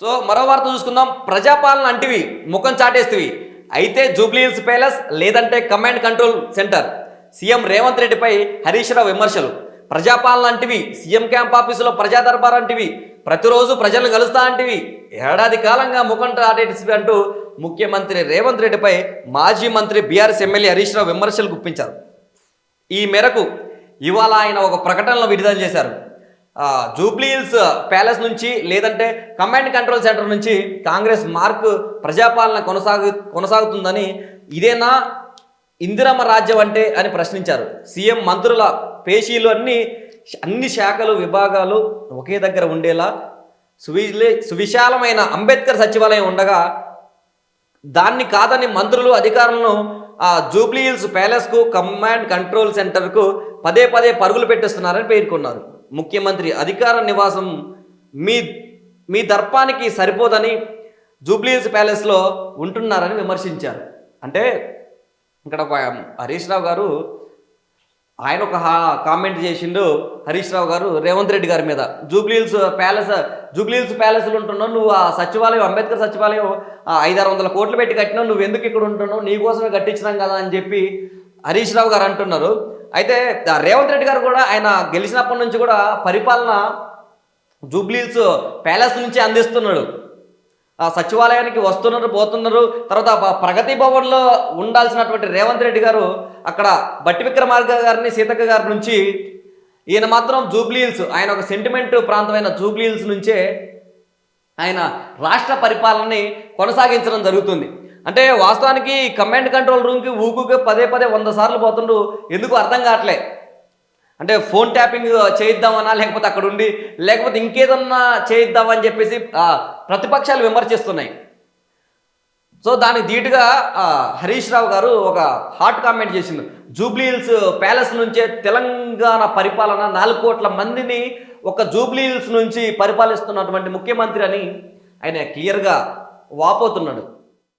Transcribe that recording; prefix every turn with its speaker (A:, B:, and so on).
A: So మరో వార్త చూసుకుందాం. ప్రజాపాలన అంటివి ముఖం చాటేస్తివి. అయితే జూబ్లీహిల్స్ ప్యాలెస్ లేదంటే command control centre. CM Revanth రెడ్డిపై హరీష్ రావు విమర్శలు. ప్రజాపాలన అంటివి సీఎం క్యాంప్ ఆఫీసులో ప్రజా దర్బార్ అంటివి. ప్రతిరోజు ప్రజలను కలుస్తా అంటివి. ఏడాది కాలంగా ముఖం చాటేసి అంటూ ముఖ్యమంత్రి రేవంత్ రెడ్డిపై మాజీ మంత్రి బీఆర్ఎస్ ఎమ్మెల్యే హరీష్ రావు విమర్శలు గుప్పించారు. ఈ మేరకు ఇవాళ ఆయన ఒక ప్రకటనలో విడుదల చేశారు. జూబ్లీహిల్స్ ప్యాలెస్ నుంచి లేదంటే కమాండ్ కంట్రోల్ సెంటర్ నుంచి కాంగ్రెస్ మార్క్ ప్రజాపాలన కొనసాగు కొనసాగుతుందని ఇదేనా ఇందిరమ్మ రాజ్యం అంటే అని ప్రశ్నించారు. సీఎం మంత్రుల పేషీలు అన్ని అన్ని శాఖలు విభాగాలు ఒకే దగ్గర ఉండేలా సువిలే సువిశాలమైన అంబేద్కర్ సచివాలయం ఉండగా దాన్ని కాదని మంత్రులు అధికారులను ఆ జూబ్లీహిల్స్ ప్యాలెస్కు కమాండ్ కంట్రోల్ సెంటర్కు పదే పదే పరుగులు పెట్టిస్తున్నారని పేర్కొన్నారు. ముఖ్యమంత్రి అధికార నివాసం మీ మీ దర్పానికి సరిపోదని జూబ్లీహిల్స్ ప్యాలెస్లో ఉంటున్నారని విమర్శించారు. అంటే ఇక్కడ హరీష్ రావు గారు ఆయన ఒక కామెంట్ చేసిండు. హరీష్ రావు గారు రేవంత్ రెడ్డి గారి మీద. జూబ్లీహిల్స్ ప్యాలెస్ జూబ్లీహిల్స్ ప్యాలెస్లు ఉంటున్నావు. నువ్వు ఆ సచివాలయం అంబేద్కర్ సచివాలయం ఆ ఐదారు వందల కోట్లు పెట్టి కట్టినావు. నువ్వు ఎందుకు ఇక్కడ ఉంటున్నావు? నీ కోసమే కట్టించినాం కదా అని చెప్పి హరీష్ రావు గారు అంటున్నారు. అయితే రేవంత్ రెడ్డి గారు కూడా ఆయన గెలిచినప్పటి నుంచి కూడా పరిపాలన జూబ్లీల్స్ ప్యాలెస్ నుంచి అందిస్తున్నాడు. ఆ సచివాలయానికి వస్తున్నారు పోతున్నారు. తర్వాత ప్రగతి భవన్లో ఉండాల్సినటువంటి రేవంత్ రెడ్డి గారు అక్కడ బట్టి విక్రమార్క గారిని సీతక్క గారి నుంచి ఈయన మాత్రం జూబ్లీహిల్స్ ఆయన ఒక సెంటిమెంట్ ప్రాంతమైన జూబ్లీహిల్స్ నుంచే ఆయన రాష్ట్ర పరిపాలనని కొనసాగించడం జరుగుతుంది. అంటే వాస్తవానికి కమాండ్ కంట్రోల్ రూమ్కి ఊకుగా పదే పదే వంద సార్లు పోతుండ్రు ఎందుకు అర్థం కావట్లే? అంటే ఫోన్ ట్యాపింగ్ చేయిద్దామన్నా లేకపోతే అక్కడ ఉండి లేకపోతే ఇంకేదన్నా చేయిద్దామని చెప్పేసి ప్రతిపక్షాలు విమర్శిస్తున్నాయి. సో దానికి ధీటుగా హరీష్ రావు గారు ఒక హాట్ కామెంట్ చేసిండు. జూబ్లీ హిల్స్ ప్యాలెస్ నుంచే తెలంగాణ పరిపాలన నాలుగు కోట్ల మందిని ఒక జూబ్లీ హిల్స్ నుంచి పరిపాలిస్తున్నటువంటి ముఖ్యమంత్రి అని ఆయన క్లియర్గా వాపోతున్నాడు.